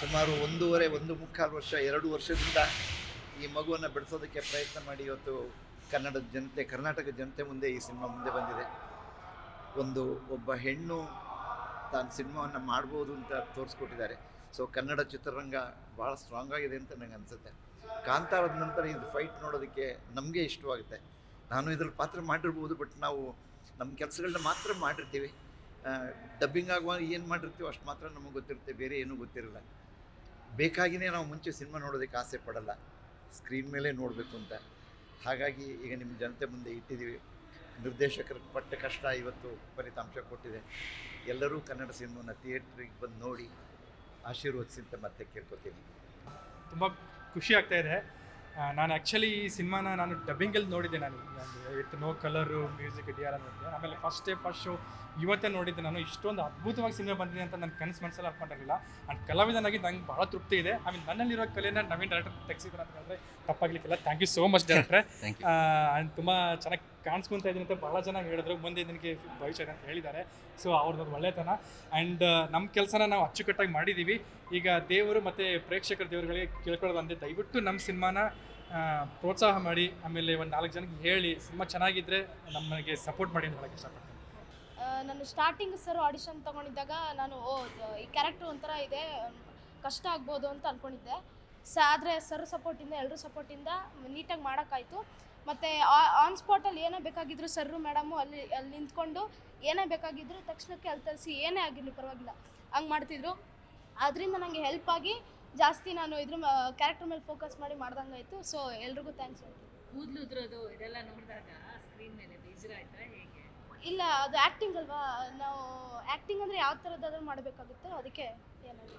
ಸುಮಾರು ಒಂದೂವರೆ, ಒಂದು ಮುಕ್ಕಾಲು ವರ್ಷ, ಎರಡು ವರ್ಷದಿಂದ ಈ ಮಗುವನ್ನು ಬಿಡಿಸೋದಕ್ಕೆ ಪ್ರಯತ್ನ ಮಾಡಿ ಇವತ್ತು ಕನ್ನಡದ ಜನತೆ, ಕರ್ನಾಟಕ ಜನತೆ ಮುಂದೆ ಈ ಸಿನಿಮಾ ಮುಂದೆ ಬಂದಿದೆ. ಒಂದು ಒಬ್ಬ ಹೆಣ್ಣು ತಾನು ಸಿನಿಮಾವನ್ನು ಮಾಡ್ಬೋದು ಅಂತ ತೋರಿಸ್ಕೊಟ್ಟಿದ್ದಾರೆ. ಸೊ ಕನ್ನಡ ಚಿತ್ರರಂಗ ಭಾಳ ಸ್ಟ್ರಾಂಗ್ ಆಗಿದೆ ಅಂತ ನನಗೆ ಅನಿಸುತ್ತೆ. ಕಾಂತಾರದ ನಂತರ ಇದು ಫೈಟ್ ನೋಡೋದಕ್ಕೆ ನಮಗೆ ಇಷ್ಟವಾಗುತ್ತೆ. ನಾನು ಇದ್ರಲ್ಲಿ ಪಾತ್ರ ಮಾಡಿರ್ಬೋದು ಬಟ್ ನಾವು ನಮ್ಮ ಕೆಲಸಗಳನ್ನ ಮಾತ್ರ ಮಾಡಿರ್ತೀವಿ. ಡಬ್ಬಿಂಗ್ ಆಗುವಾಗ ಏನು ಮಾಡಿರ್ತೀವೋ ಅಷ್ಟು ಮಾತ್ರ ನಮಗೆ ಗೊತ್ತಿರುತ್ತೆ. ಬೇರೆ ಏನೂ ಗೊತ್ತಿರಲ್ಲ. ಬೇಕಾಗಿಯೇ ನಾವು ಮುಂಚೆ ಸಿನಿಮಾ ನೋಡೋದಕ್ಕೆ ಆಸೆ ಪಡಲ್ಲ. ಸ್ಕ್ರೀನ್ ಮೇಲೆ ನೋಡಬೇಕು ಅಂತ. ಹಾಗಾಗಿ ಈಗ ನಿಮ್ಮ ಜನತೆ ಮುಂದೆ ಇಟ್ಟಿದ್ದೀವಿ. ನಿರ್ದೇಶಕರ ಪಟ್ಟ ಕಷ್ಟ ಇವತ್ತು ಫಲಿತಾಂಶ ಕೊಟ್ಟಿದೆ. ಎಲ್ಲರೂ ಕನ್ನಡ ಸಿನಿಮಾನ ಥಿಯೇಟ್ರಿಗೆ ಬಂದು ನೋಡಿ ಆಶೀರ್ವದಿಸಿ ಅಂತ ಮತ್ತೆ ಕೇಳ್ಕೊತೀನಿ. ತುಂಬ ಖುಷಿ ಆಗ್ತಾ ಇದೆ. ನಾನು ಆ್ಯಕ್ಚುಲಿ ಈ ಸಿನಿಮಾನ ನಾನು ಡಬ್ಬಿಂಗಲ್ಲಿ ನೋಡಿದ್ದೆ ನಾನು. With no colour music D R ನೋಡಿದೆ ಆಮೇಲೆ ಫಸ್ಟ್ ಡೇ ಫಸ್ಟ್ ಶೋ ಇವತ್ತೇ ನೋಡಿದ್ದೆ ನಾನು. ಇಷ್ಟೊಂದು ಅದ್ಭುತವಾಗಿ ಸಿನಿಮಾ ಬಂದಿದೆ ಅಂತ ನನ್ನ ಕನಸು ಮನಸ್ಸಲ್ಲಿ ಅನ್ಕೊಂಡಿರಲಿಲ್ಲ. ಆ್ಯಂಡ್ ಕಲಾವಿದನಾಗಿ ನಂಗೆ ಭಾಳ ತೃಪ್ತಿ ಇದೆ. ಆಮೇಲೆ ನನ್ನಲ್ಲಿರೋ ಕಲೆನ ನವೀನ್ ಡೈರೆಕ್ಟರ್ ತೆಗೆಸಿದ್ರೆ ಅಂತ ಹೇಳಿದ್ರೆ ತಪ್ಪಾಗ್ಲಿಕ್ಕಿಲ್ಲ. ಥ್ಯಾಂಕ್ ಯು ಸೋ ಮಚ್ ಡೈರೆಕ್ಟ್ರೆ ಆ್ಯಂಡ್ ತುಂಬ ಚೆನ್ನಾಗಿ ಕಾಣಿಸ್ಕೊಂತ ಇದ್ದೀನಿ ಅಂತ ಭಾಳ ಜನ ಹೇಳಿದ್ರು. ಮುಂದೆ ನಿನಗೆ ಭವಿಷ್ಯ ಅಂತ ಹೇಳಿದ್ದಾರೆ. ಸೊ ಅವ್ರದ್ದು ಒಳ್ಳೆತನ. ಆ್ಯಂಡ್ ನಮ್ಮ ಕೆಲಸನ ನಾವು ಅಚ್ಚುಕಟ್ಟಾಗಿ ಮಾಡಿದ್ದೀವಿ ಈಗ ದೇವರು ಮತ್ತು ಪ್ರೇಕ್ಷಕರ ದೇವರುಗಳಿಗೆ ಕೇಳ್ಕೊಳ್ಳೋದು ಅಂದರೆ ದಯವಿಟ್ಟು ನಮ್ಮ ಸಿನಿಮಾನ ಪ್ರೋತ್ಸಾಹ ಮಾಡಿ. ಆಮೇಲೆ ಒಂದು ನಾಲ್ಕು ಜನಕ್ಕೆ ಹೇಳಿ. ಸಿನಿಮಾ ಚೆನ್ನಾಗಿದ್ದರೆ ನಮಗೆ ಸಪೋರ್ಟ್ ಮಾಡಿ ಅಂತ ಹೇಳಕ್ಕೆ ನಾನು ಸ್ಟಾರ್ಟಿಂಗ್ ಸರ್ ಆಡಿಷನ್ ತೊಗೊಂಡಿದ್ದಾಗ ನಾನು, ಓ, ಈ ಕ್ಯಾರೆಕ್ಟ್ರ್ ಒಂಥರ ಇದೆ. ಕಷ್ಟ ಆಗ್ಬೋದು ಅಂತ ಅಂದ್ಕೊಂಡಿದ್ದೆ ಸ ಆದರೆ ಸರ್ ಸಪೋರ್ಟಿಂದ ಎಲ್ಲರೂ ಸಪೋರ್ಟಿಂದ ನೀಟಾಗಿ ಮಾಡೋಕ್ಕಾಯ್ತು. ಮತ್ತು ಆನ್ ಸ್ಪಾಟಲ್ಲಿ ಏನೇ ಬೇಕಾಗಿದ್ರು ಸರ್ರು ಮೇಡಮು ಅಲ್ಲಿ ಅಲ್ಲಿ ನಿಂತ್ಕೊಂಡು ಏನೇ ಬೇಕಾಗಿದ್ರು ತಕ್ಷಣಕ್ಕೆ ಅಲ್ಲಿ ತರಿಸಿ ಏನೇ ಆಗಿರಲಿ ಪರವಾಗಿಲ್ಲ. ಹಂಗೆ ಮಾಡ್ತಿದ್ರು. ಅದರಿಂದ ನನಗೆ ಹೆಲ್ಪ್ ಆಗಿ ಜಾಸ್ತಿ ನಾನು ಇದ್ರ ಕ್ಯಾರೆಕ್ಟರ್ ಮೇಲೆ ಫೋಕಸ್ ಮಾಡಿ ಮಾಡ್ದಂಗೆ ಆಯಿತು ಸೊ ಎಲ್ರಿಗೂ ಥ್ಯಾಂಕ್ಸ್ ಕೂದಲು ಉದ್ರೋದು ಇದೆಲ್ಲ ನೋಡಿದಾಗ ಸ್ಕ್ರೀನ್ ಮೇಲೆ ಬೇಜಾರಾಯ್ತಾ ಹೇಗೆ? ಇಲ್ಲ ಅದು ಆ್ಯಕ್ಟಿಂಗ್ ಅಲ್ವಾ? ನಾವು ಆ್ಯಕ್ಟಿಂಗ್ ಅಂದರೆ ಯಾವ ಥರದ್ದಾದ್ರೂ ಮಾಡಬೇಕಾಗುತ್ತೆ. ಅದಕ್ಕೆ ಏನಾದ್ರು.